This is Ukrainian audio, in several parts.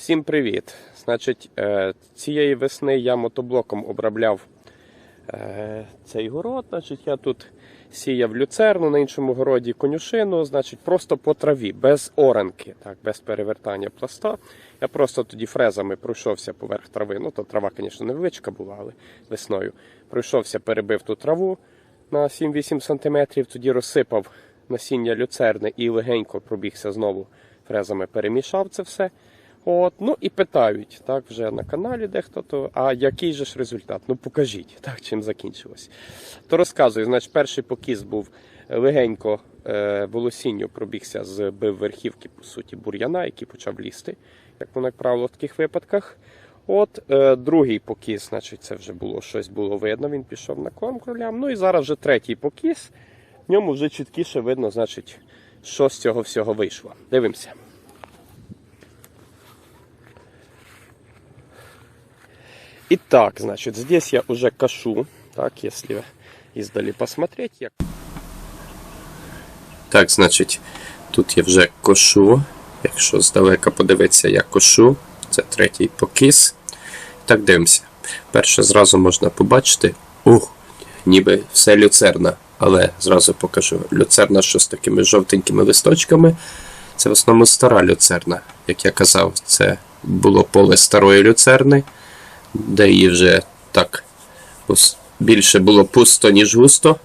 Всім привіт! Значить, е, цієї весни я мотоблоком обробляв е, цей город. Значить, я тут сіяв люцерну, на іншому городі конюшину, значить, просто по траві, без оранки, так, без перевертання пласта. Я просто тоді фрезами пройшовся поверх трави. Ну, то трава, звісно, невеличка була, але весною. Пройшовся, перебив ту траву на 7-8 см, тоді розсипав насіння люцерни і легенько пробігся знову фрезами, перемішав це все. От, ну і питають, так, вже на каналі дехто, то, а який же ж результат? Ну покажіть, так, чим закінчилось. То розказую, значить, перший покіс був легенько е, волосінню пробігся, збив верхівки, по суті, бур'яна, який почав лізти, як воно, як правило, в таких випадках. От е, другий покіс, значить, це вже було щось було видно, він пішов на корм кролям. Ну і зараз вже третій покіс. В ньому вже чіткіше видно, значить, що з цього всього вийшло. Дивимося. Итак, значит, здесь я уже кашу. Так, если издали посмотреть, я... Так, значить, тут я вже кошу. Якщо здалека подивитися, я кошу. Це третій покіс. Так, дивимося. Перше зразу можна побачити. Ух, ніби все люцерна. Але зразу покажу. Люцерна, що з такими жовтенькими листочками. Це в основному стара люцерна. Як я казав, це було поле старої люцерни де її вже так більше було пусто, ніж густо,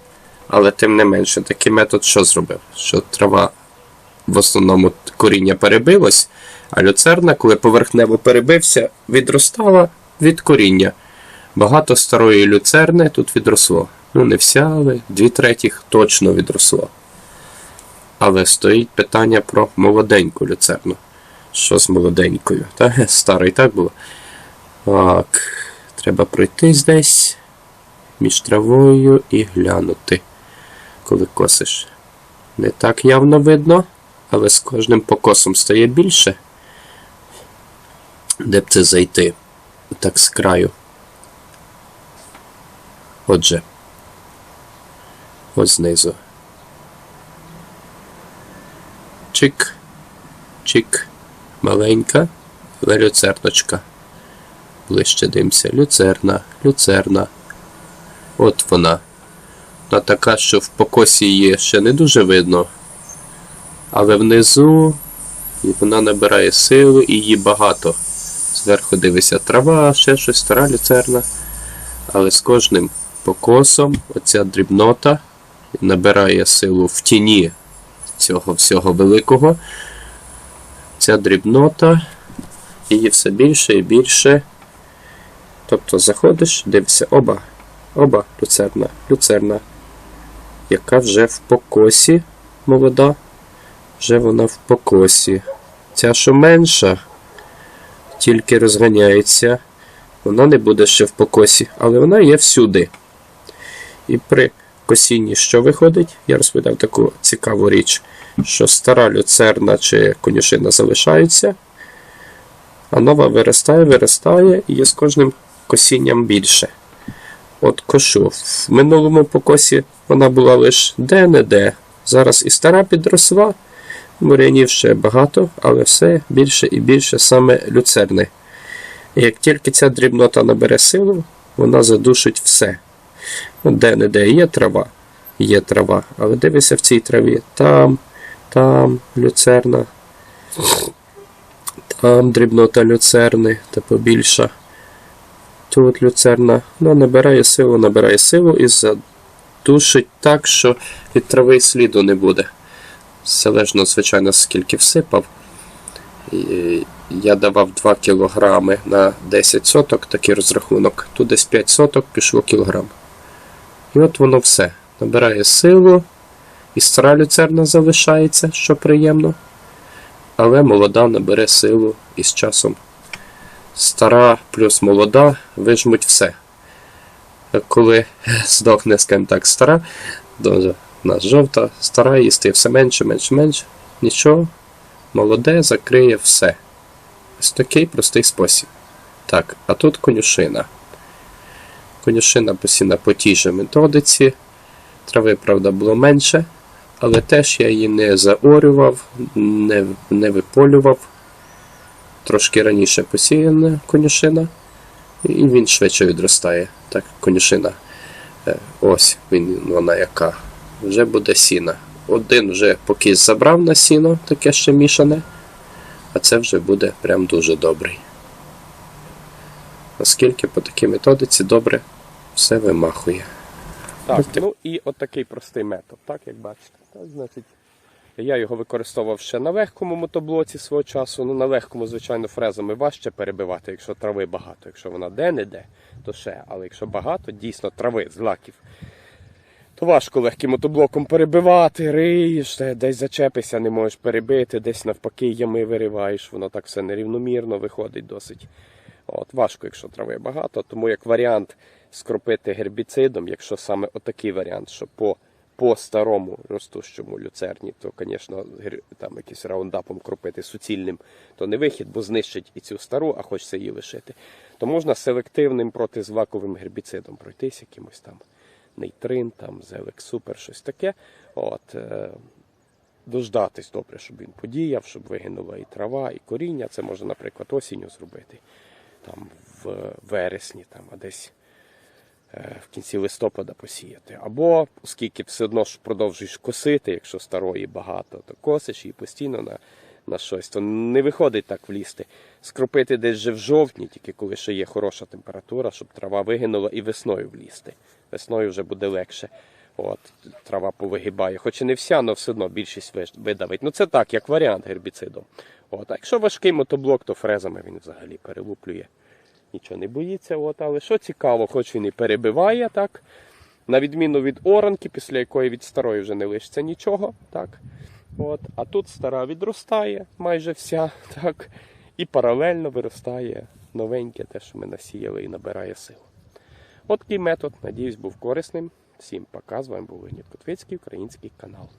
але тим не менше такий метод що зробив? Що трава в основному коріння перебилось, а люцерна, коли поверхнево перебився, відростала від коріння. Багато старої люцерни тут відросло. Ну, не вся, але дві третіх точно відросло. Але стоїть питання про молоденьку люцерну. Що з молоденькою? Та, старий так було. Так, треба пройтись десь між травою і глянути, коли косиш. Не так явно видно, але з кожним покосом стає більше. Де б це зайти? Так з краю. Отже. Ось знизу. Чик, чик, маленька, але. Ближче дивимося. Люцерна, люцерна. От вона. Вона така, що в покосі її ще не дуже видно. Але внизу вона набирає силу і її багато. Зверху дивися трава, ще щось, стара люцерна. Але з кожним покосом оця дрібнота набирає силу в тіні цього всього великого. Ця дрібнота її все більше і більше. Тобто заходиш, дивишся, оба, оба, люцерна, люцерна, яка вже в покосі молода, вже вона в покосі. Ця, що менша, тільки розганяється, вона не буде ще в покосі, але вона є всюди. І при косінні, що виходить, я розповідав таку цікаву річ, що стара люцерна чи конюшина залишаються, а нова виростає, виростає і є з кожним косінням більше. От кошу. В минулому покосі вона була лише де-не-де. Зараз і стара підросла, бурянів ще багато, але все більше і більше саме люцерни. Як тільки ця дрібнота набере силу, вона задушить все. Де-не-де є трава, є трава, але дивися в цій траві. Там, там люцерна, там дрібнота люцерни та побільша. Тут люцерна вона набирає силу, набирає силу і задушить так, що від трави й сліду не буде. Залежно, звичайно, скільки всипав. Я давав 2 кг на 10 соток, такий розрахунок. Тут десь 5 соток пішло кілограм. І от воно все. Набирає силу, і стара люцерна залишається, що приємно. Але молода набере силу і з часом стара плюс молода вижмуть все. Коли здохне, скажімо так, стара, дуже у нас жовта, стара їсти все менше, менше, менше. Нічого, молоде закриє все. Ось такий простий спосіб. Так, а тут конюшина. Конюшина посіна по тій же методиці. Трави, правда, було менше, але теж я її не заорював, не, не виполював. Трошки раніше посіяна конюшина, і він швидше відростає. Так, конюшина. е, Ось він, вона яка. Вже буде сіна. Один вже поки забрав на сіно, таке ще мішане, а це вже буде прям дуже добрий. Оскільки по такій методиці добре все вимахує. Так, ну і от такий простий метод, так, як бачите. Так, значить, я його використовував ще на легкому мотоблоці свого часу. Ну, на легкому, звичайно, фрезами важче перебивати, якщо трави багато. Якщо вона де-не-де, то ще. Але якщо багато, дійсно трави, злаків, то важко легким мотоблоком перебивати, риєш, десь зачепишся, не можеш перебити, десь навпаки ями вириваєш, воно так все нерівномірно виходить досить. От, важко, якщо трави багато, тому як варіант скропити гербіцидом, якщо саме отакий варіант, що по, по старому ростущому люцерні, то, звісно, там якийсь раундапом кропити суцільним, то не вихід, бо знищить і цю стару, а хочеться її лишити. То можна селективним протизлаковим гербіцидом пройтись якимось там нейтрин, там зелек супер, щось таке. От, е, дождатись добре, щоб він подіяв, щоб вигинула і трава, і коріння. Це можна, наприклад, осінню зробити, там в вересні, там, а десь в кінці листопада посіяти. Або, оскільки все одно ж продовжуєш косити, якщо старої багато, то косиш її постійно на, на щось, то не виходить так влізти. Скропити десь вже в жовтні, тільки коли ще є хороша температура, щоб трава вигинула і весною влізти. Весною вже буде легше. От, трава повигибає, хоч і не вся, але все одно більшість видавить. Ну це так, як варіант гербіцидом. От, а якщо важкий мотоблок, то фрезами він взагалі перелуплює. Нічого не боїться. От, але що цікаво, хоч він і перебиває, так. На відміну від оранки, після якої від старої вже не лишиться нічого. так. От, а тут стара відростає майже вся, так. І паралельно виростає новеньке, те, що ми насіяли, і набирає силу. От такий метод, надіюсь, був корисним. Всім пока. З вами був Леонід Котвицький, український канал.